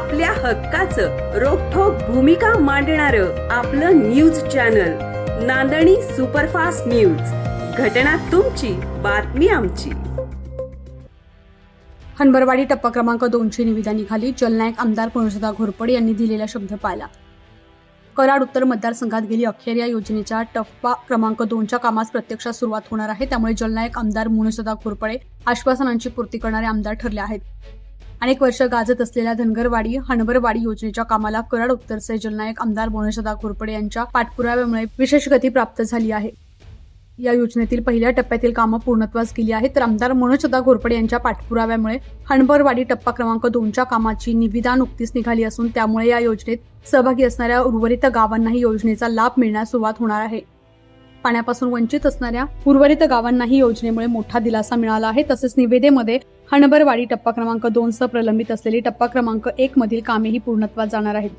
आपल्या हक्काचं रोखोक भूमिका मांडणार आपलं news channel Nandani superfast news. घटना तुमची बातमी आमची. हनबरवाडी टप्पा क्रमांक दोनची निविदा निघाली जलनायक आमदार पुरुषोत्तम घोरपडे यांनी दिलेला शब्द पाळला कराड उत्तर मतदारसंघात गेली अखेर या योजनेच्या टप्पा क्रमांक दोनच्या कामास प्रत्यक्षात सुरुवात होणार आहे त्यामुळे जलनायक आमदार मुनुसदा घोरपडे आश्वासनांची पूर्ती करणारे आमदार ठरले आहेत. अनेक वर्ष गाजत असलेल्या धनगरवाडी हणबरवाडी योजनेच्या कामाला कराड उत्तरचे जलनायक आमदार मोनसदा घोरपडे यांच्या पाठपुराव्यामुळे विशेष गती प्राप्त झाली आहे. या योजनेतील पहिल्या टप्प्यातील कामं पूर्णत्वास गेली आहेत. तर आमदार मनोजदा घोरपडे यांच्या पाठपुराव्यामुळे हणबरवाडी टप्पा क्रमांक दोनच्या कामाची निविदा नुकतीच निघाली असून त्यामुळे या योजनेत सहभागी असणाऱ्या उर्वरित गावांनाही योजनेचा लाभ मिळण्यास सुरुवात होणार आहे. पाण्यापासून वंचित असणाऱ्या उर्वरित गावांनाही योजनेमुळे मोठा दिलासा मिळाला आहे. तसेच निवेदेमध्ये हणबरवाडी टप्पा क्रमांक दोन सह प्रलंबित असलेली टप्पा क्रमांक एक मधील कामेही पूर्णत्वात जाणार आहेत.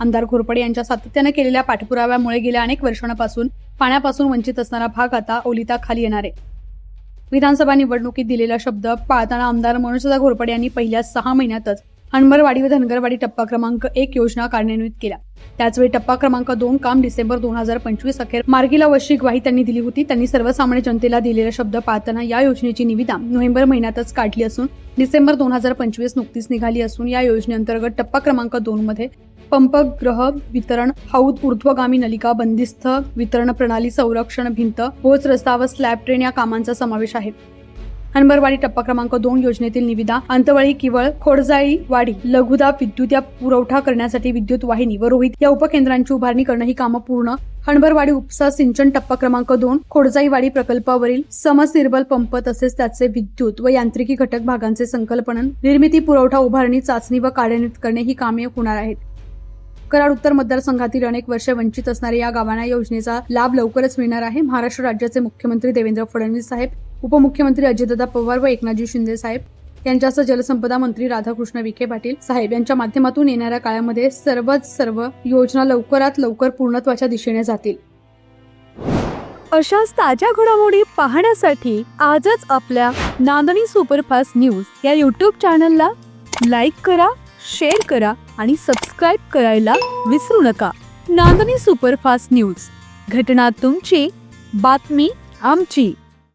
आमदार घोरपडे यांच्या सातत्यानं केलेल्या पाठपुराव्यामुळे गेल्या अनेक वर्षांपासून पाण्यापासून वंचित असणारा भाग आता ओलिता खाली येणार आहे. विधानसभा निवडणुकीत दिलेला शब्द पाळताना आमदार मनोजदा घोरपडे यांनी पहिल्या सहा महिन्यातच हणबरवाडी व धनगरवाडी टप्पा क्रमांक एक योजना कार्यान्वित केल्या. त्याचवेळी टप्पा क्रमांक दोन काम डिसेंबर दोन हजार पंचवीस अखेर मार्गीला वर्षी ग्वाही त्यांनी दिली होती. त्यांनी सर्वसामान्य जनतेला दिलेला शब्द पाळताना या योजनेची निविदा नोव्हेंबर महिन्यातच काढली असून डिसेंबर दोन हजार पंचवीस नुकतीच निघाली असून या योजनेअंतर्गत टप्पा क्रमांक दोन मध्ये पंपग्रह वितरण हौद ऊर्ध्वगामी नलिका बंदिस्त वितरण प्रणाली संरक्षण भिंत पोच रस्ता व स्लॅब ट्रेन या कामांचा समावेश आहे. हनबरवाडी टप्पा क्रमांक दोन योजनेतील निविदा अंतवळी किवळ खोडजाई वाडी लघुदा विद्युत या पुरवठा करण्यासाठी विद्युत वाहिनी व रोहित या उपकेंद्रांची उभारणी करणं ही कामं पूर्ण. हणबरवाडी उपसा सिंचन टप्पा क्रमांक दोन खोडजाईवाडी प्रकल्पावरील समसिर्बल पंप तसेच त्याचे विद्युत व यांत्रिकी घटक भागांचे संकल्पनन निर्मिती पुरवठा उभारणी चाचणी व कार्यान्वित करणे ही कामे होणार आहेत. कराड उत्तर मतदारसंघातील अनेक वर्षे वंचित असणाऱ्या या गावांना योजनेचा लाभ लवकरच मिळणार आहे. महाराष्ट्र राज्याचे मुख्यमंत्री देवेंद्र फडणवीस साहेब उपमुख्यमंत्री अजितदादा पवार व एकनाथजी शिंदे साहेब यांच्यासह जलसंपदा मंत्री राधाकृष्ण विखे पाटील साहेब यांच्या माध्यमातून येणाऱ्या काळामध्ये सर्वच सर्व योजना लवकरात लवकर पूर्णत्वाच्या दिशेने जातील. अशाच ताज्या घडामोडी पाहण्यासाठी आजच आपल्या नांदणी सुपरफास्ट न्यूज या यूट्यूब चॅनलला लाईक करा शेअर करा आणि सबस्क्राईब करायला विसरू नका. नांदणी सुपरफास्ट न्यूज घटना तुमची बातमी आमची.